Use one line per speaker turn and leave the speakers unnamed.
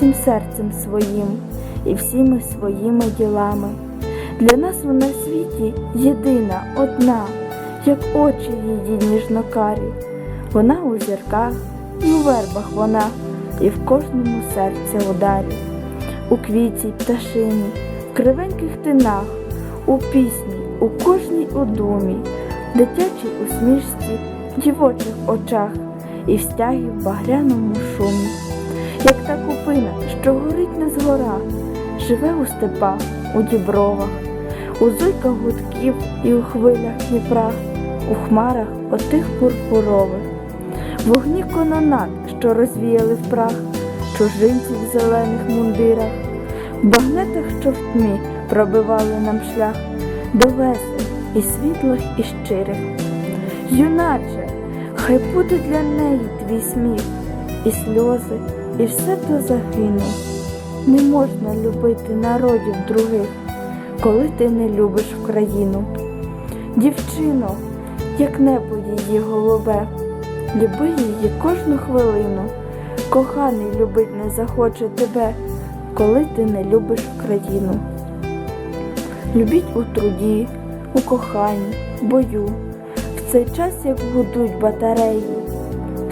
всім серцем своїм і всіми своїми ділами. Для нас вона в світі єдина, одна, як очі її ніжнокарі. Вона у зірках і у вербах вона, і в кожному серці ударі, у квіті пташині, в кривеньких тинах, у пісні, у кожній у думі, дитячій усмішці, дівочих очах і в стягі в багряному шумі, та купина, що горить не згора, живе у степах, у дібровах, у зойках гудків і у хвилях Дніпра, у хмарах отих пурпурових, вогні кононат, що розвіяли в прах, чужинців в зелених мундирах, в багнетах, що в тьмі пробивали нам шлях до весел і світлих, і щирих. Юначе, хай буде для неї твій сміх, і сльози, і все то загине. Не можна любити народів других, коли ти не любиш Україну. Дівчино, як небо її голубе, люби її кожну хвилину. Коханий любить не захоче тебе, коли ти не любиш Україну. Любіть у труді, у коханні, бою, в цей час, як гудуть батареї,